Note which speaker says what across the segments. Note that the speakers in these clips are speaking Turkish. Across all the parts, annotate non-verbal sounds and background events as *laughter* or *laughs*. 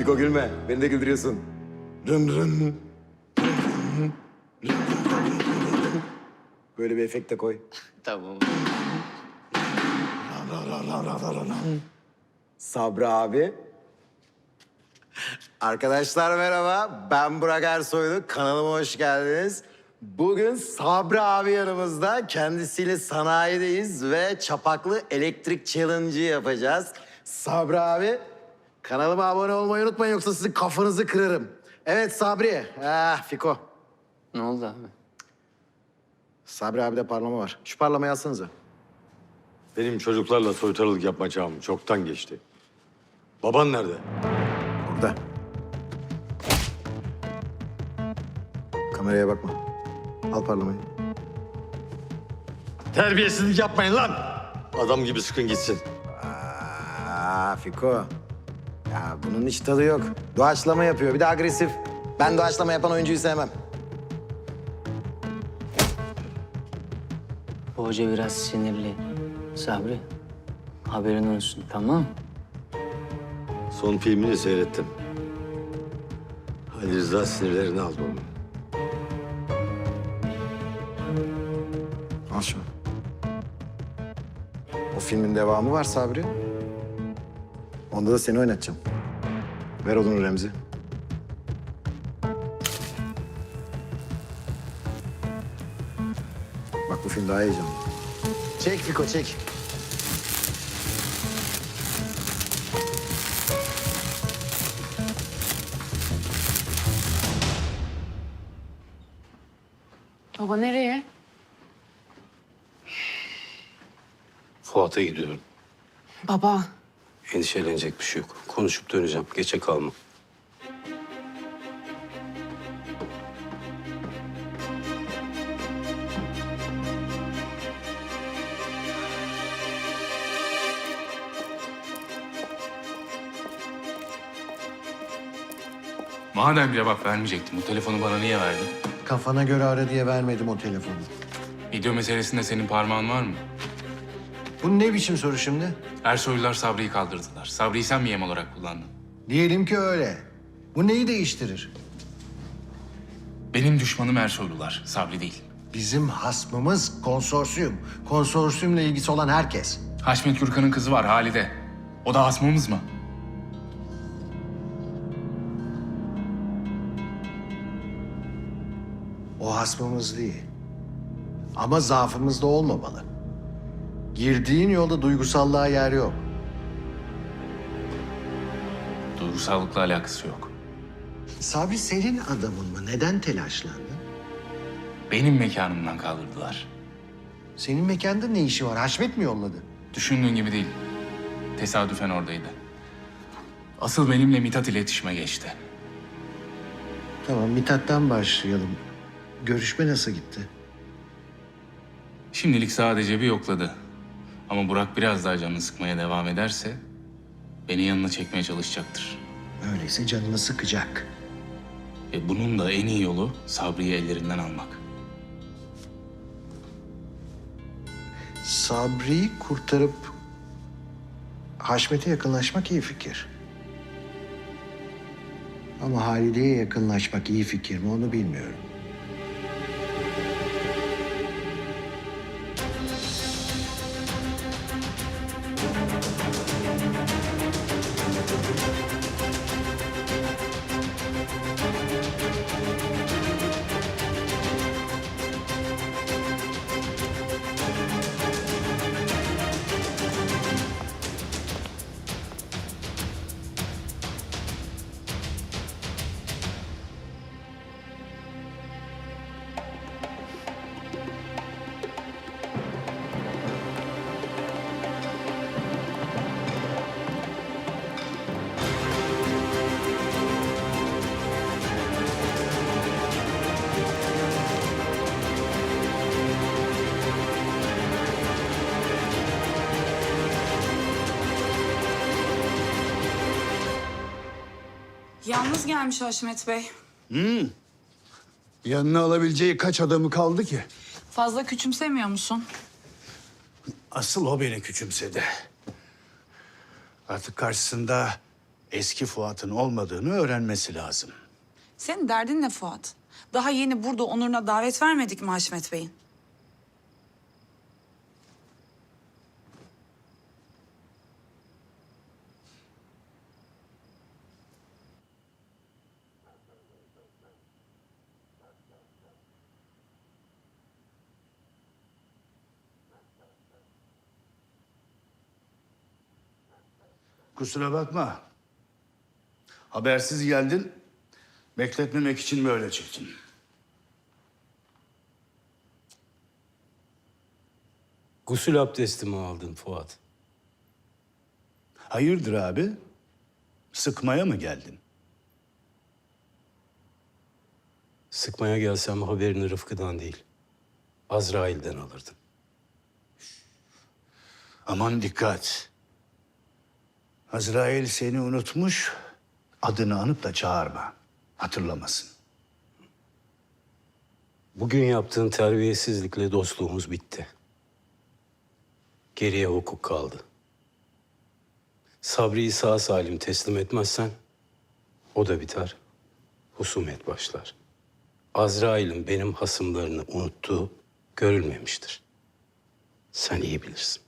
Speaker 1: Fiko gülme. Beni de güldürüyorsun. Rın rın. Böyle bir efekt de koy. *laughs*
Speaker 2: Tamam.
Speaker 1: Sabri abi. Arkadaşlar merhaba. Ben Burak Ersoylu. Kanalıma hoş geldiniz. Bugün Sabri abi yanımızda. Kendisiyle sanayideyiz ve çapaklı elektrik challenge'ı yapacağız. Sabri abi, kanalıma abone olmayı unutmayın yoksa sizin kafanızı kırarım. Evet Sabri. Ah Fiko.
Speaker 2: Ne oldu abi?
Speaker 1: Sabri abi de parlama var. Şu parlamayı alsanıza.
Speaker 3: Benim çocuklarla soytarılık yapma çağım çoktan geçti. Baban nerede?
Speaker 1: Burada. Kameraya bakma. Al parlamayı.
Speaker 3: Terbiyesizlik yapmayın lan! Adam gibi sıkın gitsin.
Speaker 1: Aa Fiko. Ya bunun hiç tadı yok. Doğaçlama yapıyor. Bir de agresif. Ben doğaçlama yapan oyuncuyu sevmem.
Speaker 2: Bu hoca biraz sinirli. Sabri, haberin olsun tamam
Speaker 3: Son filmini seyrettim. Ali Rıza sinirlerini aldı onun.
Speaker 1: Al şunu. O filmin devamı var Sabri. Onda da seni oynatacağım. Ver odunu Remzi. Bak bu film daha heyecanlı. Çek Fiko çek.
Speaker 4: Baba nereye?
Speaker 5: Fuat'a gidiyorum.
Speaker 4: Baba.
Speaker 5: Endişelenecek bir şey yok. Konuşup döneceğim. Geçe kalma.
Speaker 6: Madem cevap vermeyecektin, bu telefonu bana niye verdin?
Speaker 7: Kafana göre ara diye vermedim o telefonu.
Speaker 6: Video meselesinde senin parmağın var mı?
Speaker 7: Bu ne biçim soru şimdi?
Speaker 6: Ersoylular Sabri'yi kaldırdılar. Sabri'yi sen mi yem olarak kullandın?
Speaker 7: Diyelim ki öyle. Bu neyi değiştirir?
Speaker 6: Benim düşmanım Ersoylular, Sabri değil.
Speaker 7: Bizim hasmımız konsorsiyum. Konsorsiyumla ilgisi olan herkes.
Speaker 6: Haşmet Gürkan'ın kızı var Halide. O da hasmımız mı?
Speaker 7: O hasmımız değil. Ama zaafımız da olmamalı. Girdiğin yolda duygusallığa yer yok.
Speaker 6: Duygusallıkla alakası yok.
Speaker 7: Sabri senin adamın mı? Neden telaşlandın?
Speaker 6: Benim mekanımdan kaldırdılar.
Speaker 7: Senin mekanda ne işi var? Haşmet mi yolladı?
Speaker 6: Düşündüğün gibi değil. Tesadüfen oradaydı. Asıl benimle Mithat iletişime geçti.
Speaker 7: Tamam Mithat'tan başlayalım. Görüşme nasıl gitti?
Speaker 6: Şimdilik sadece bir yokladı. Ama Burak biraz daha canını sıkmaya devam ederse... ...beni yanına çekmeye çalışacaktır.
Speaker 7: Öyleyse canını sıkacak.
Speaker 6: E bunun da en iyi yolu Sabri'yi ellerinden almak.
Speaker 7: Sabri'yi kurtarıp Haşmet'e yakınlaşmak iyi fikir. Ama Halide'ye yakınlaşmak iyi fikir mi onu bilmiyorum.
Speaker 4: Yalnız gelmiş Haşmet Bey.
Speaker 8: Yanına alabileceği kaç adamı kaldı ki?
Speaker 4: Fazla küçümsemiyor musun?
Speaker 8: Asıl o beni küçümsedi. Artık karşısında eski Fuat'ın olmadığını öğrenmesi lazım.
Speaker 4: Senin derdin ne Fuat? Daha yeni burada Onur'una davet vermedik mi Haşmet Bey'in?
Speaker 8: Kusura bakma. Habersiz geldin. Bekletmemek için böyle çıktın.
Speaker 5: Gusül abdestimi aldın Fuat.
Speaker 8: Hayırdır abi? Sıkmaya mı geldin?
Speaker 5: Sıkmaya gelsem haberini Rıfkı'dan değil, Azrail'den alırdın.
Speaker 8: Aman dikkat. Azrail seni unutmuş, adını anıp da çağırma. Hatırlamasın.
Speaker 5: Bugün yaptığın terbiyesizlikle dostluğumuz bitti. Geriye hukuk kaldı. Sabri'yi sağ salim teslim etmezsen o da biter. Husumet başlar. Azrail'in benim hasımlarını unuttuğu görülmemiştir. Sen iyi bilirsin.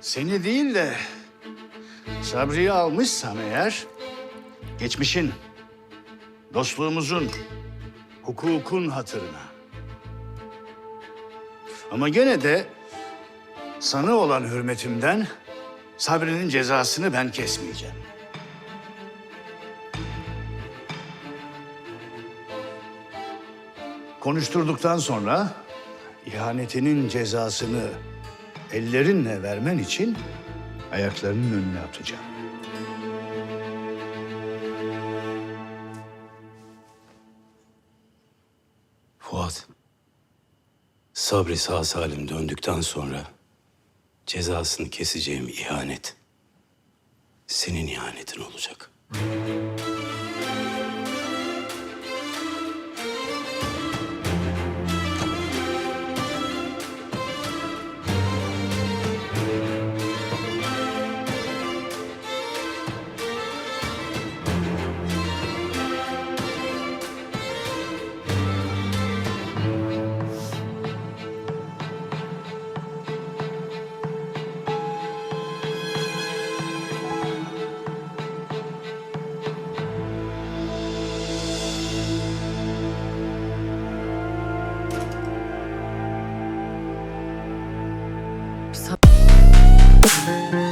Speaker 8: Seni değil de Sabri'yi almışsam eğer geçmişin, dostluğumuzun, hukukun hatırına. Ama gene de sana olan hürmetimden Sabri'nin cezasını ben kesmeyeceğim. Konuşturduktan sonra ihanetinin cezasını ellerinle vermen için ayaklarının önüne atacağım.
Speaker 5: Fuat, Sabri sağ salim döndükten sonra cezasını keseceğim ihanet senin ihanetin olacak.
Speaker 9: Thank